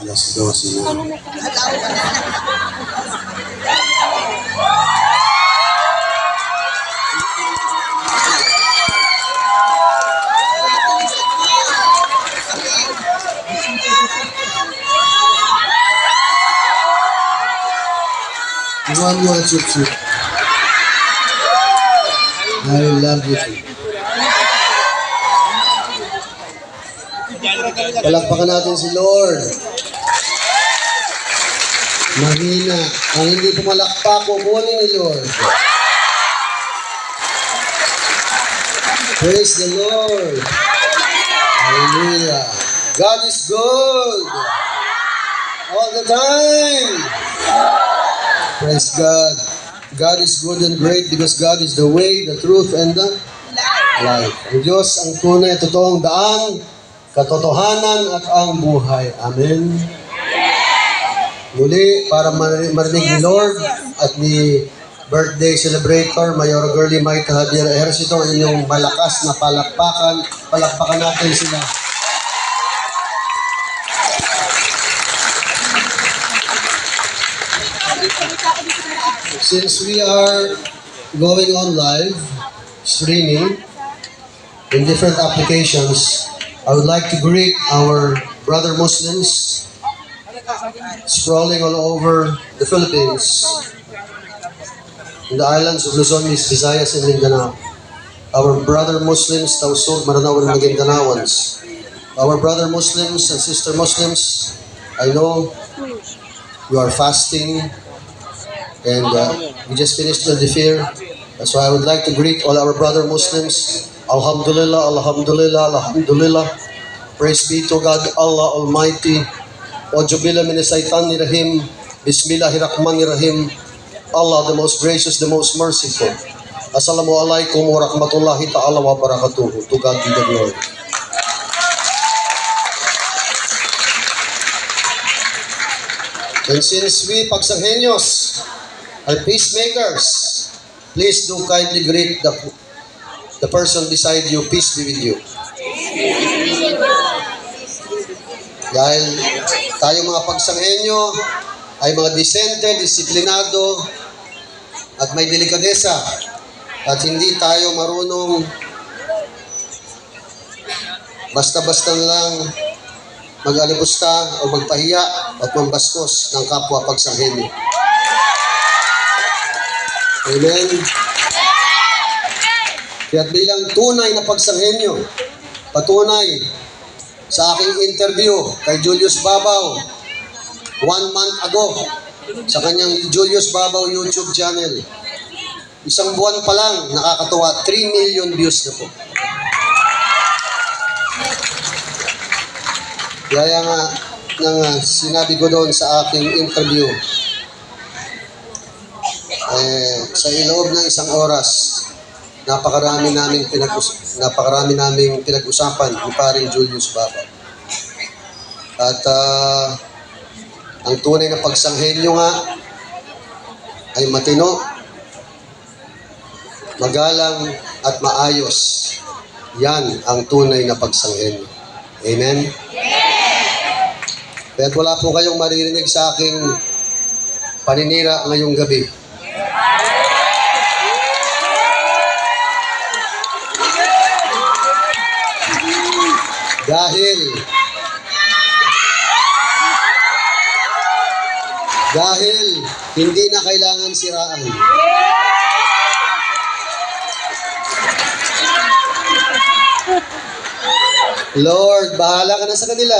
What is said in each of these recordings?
alas 12 na. One more chip chip. I love you. Palakpakan natin si Lord. Mahina. Ang hindi pumalakpak, kukunin ni Lord. Praise the Lord. Hallelujah. God is good. All the time. Praise God. God is good and great because God is the way, the truth, and the life. Ang Diyos ang tunay totoong daan, katotohanan at ang buhay. Amen. Muli, para mar- marinig ni Lord at ni birthday celebrator, Mayor Girlie Maita Javier Ejercito, inyong malakas na palakpakan. Palakpakan natin sila. Since we are going on live, streaming, in different applications, I would like to greet our brother Muslims sprawling all over the Philippines, in the islands of Luzon, Visayas, and Mindanao. Our brother Muslims, Tausug, Maranao, and Maguindanawans. Our brother Muslims and sister Muslims, I know you are fasting and uh, we just finished the Dhifir. So I would like to greet all our brother Muslims. Alhamdulillah, Alhamdulillah, Alhamdulillah. Praise be to God, Allah Almighty. Wajubila min saitan rahim. Bismillahirrahmanirrahim. Allah, the most gracious, the most merciful. Assalamu alaikum wa rahmatullahi ta'ala wa barakatuhu. To God be the glory. And since we Pagsanghenyos are peacemakers, please do kindly greet the, the person beside you. Peace be with you. Dahil tayo mga pagsanghenyo ay mga disente, disiplinado, at may delikadesa. At hindi tayo marunong basta-basta lang mag-alibusta o magpahiya at mambaskos ng kapwa pagsanghenyo. Amen. Kaya't bilang tunay na pagsanghenyo, patunay sa aking interview kay Julius Babaw one month ago sa kanyang Julius Babaw YouTube channel. Isang buwan pa lang, nakakatuwa, 3 million views na po. Gaya nga ng ah, sinabi ko doon sa aking interview, eh, sa iloob ng isang oras, napakarami naming pinag napakarami naming pinag-usapan ni paring Julius Baba. At ah, ang tunay na pagsanghelyo nga ay matino, magalang at maayos. Yan ang tunay na pagsanghelyo. Amen? Kaya wala po kayong maririnig sa aking paninira ngayong gabi. Dahil dahil hindi na kailangan siraan. Lord, bahala ka na sa kanila.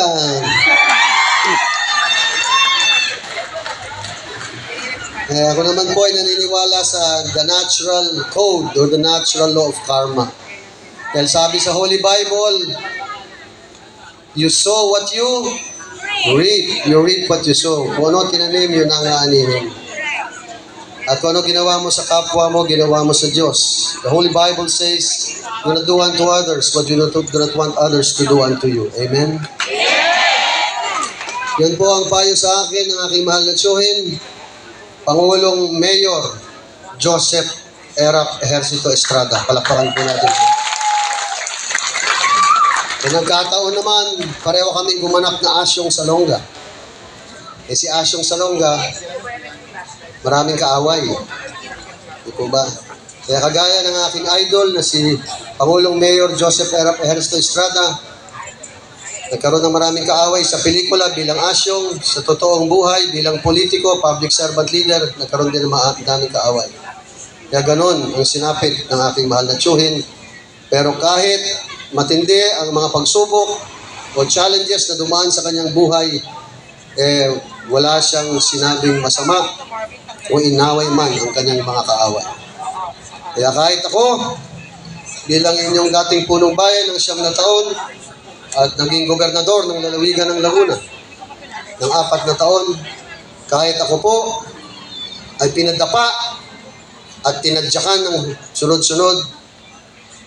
Eh, ako naman po ay naniniwala sa the natural code or the natural law of karma. Dahil sabi sa Holy Bible, you sow what you reap. You reap what you sow. Kung ano tinanim, yun ang aanihin. At kung ano ginawa mo sa kapwa mo, ginawa mo sa Diyos. The Holy Bible says, do not do unto others what you not, do not want others to do unto you. Amen? Yan po ang payo sa akin ng aking mahal na tsuhin, Pangulong Mayor Joseph Erap Ejercito Estrada. Palakpakan po natin. Kung nagkataon naman, pareho kaming gumanap na asyong sa longga. Eh si Asyong Salonga, maraming kaaway. Di po ba? Kaya kagaya ng aking idol na si Pangulong Mayor Joseph Ernesto Estrada, nagkaroon ng maraming kaaway sa pelikula bilang Asyong, sa totoong buhay bilang politiko, public servant leader, nagkaroon din ng daming kaaway. Kaya ganun ang sinapit ng aking mahal na tsuhin. Pero kahit matindi ang mga pagsubok o challenges na dumaan sa kanyang buhay, eh, wala siyang sinabing masama o inaway man ang kanyang mga kaaway. Kaya kahit ako, bilang inyong dating punong bayan ng siyam na taon at naging gobernador ng lalawigan ng Laguna ng apat na taon, kahit ako po ay pinadapa at tinadyakan ng sunod-sunod,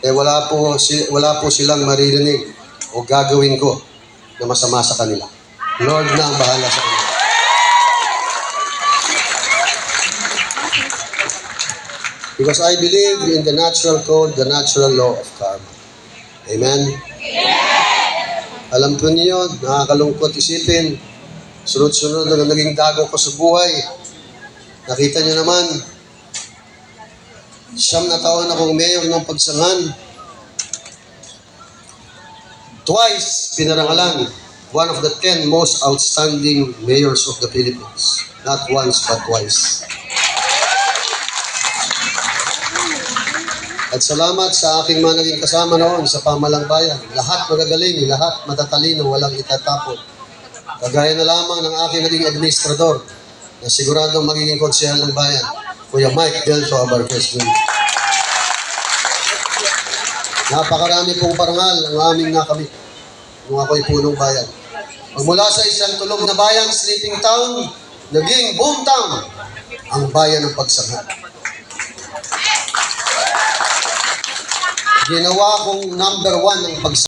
eh wala po, wala po silang maririnig o gagawin ko na masama sa kanila. Lord na ang bahala sa kanila. Because I believe in the natural code, the natural law of karma. Amen? Alam po niyo, nakakalungkot isipin, sunod-sunod na naging dago ko sa buhay. Nakita niyo naman, siyam na taon akong mayor ng pagsangan. Twice pinarangalan, one of the ten most outstanding mayors of the Philippines. Not once, but twice. At salamat sa aking mga naging kasama noon sa pamalang bayan. Lahat magagaling, lahat matatalino, walang itatapon. Kagaya na lamang ng aking naging administrador na siguradong magiging konsehal ng bayan, Kuya Mike Delto Abarquez Jr. Napakarami pong parangal ang aming nakamit nung ako'y punong bayan. Magmula sa isang tulog na bayan, sleeping town, naging boom town, ang bayan ng pagsangha. Ginawa kong number one ng pagsangha.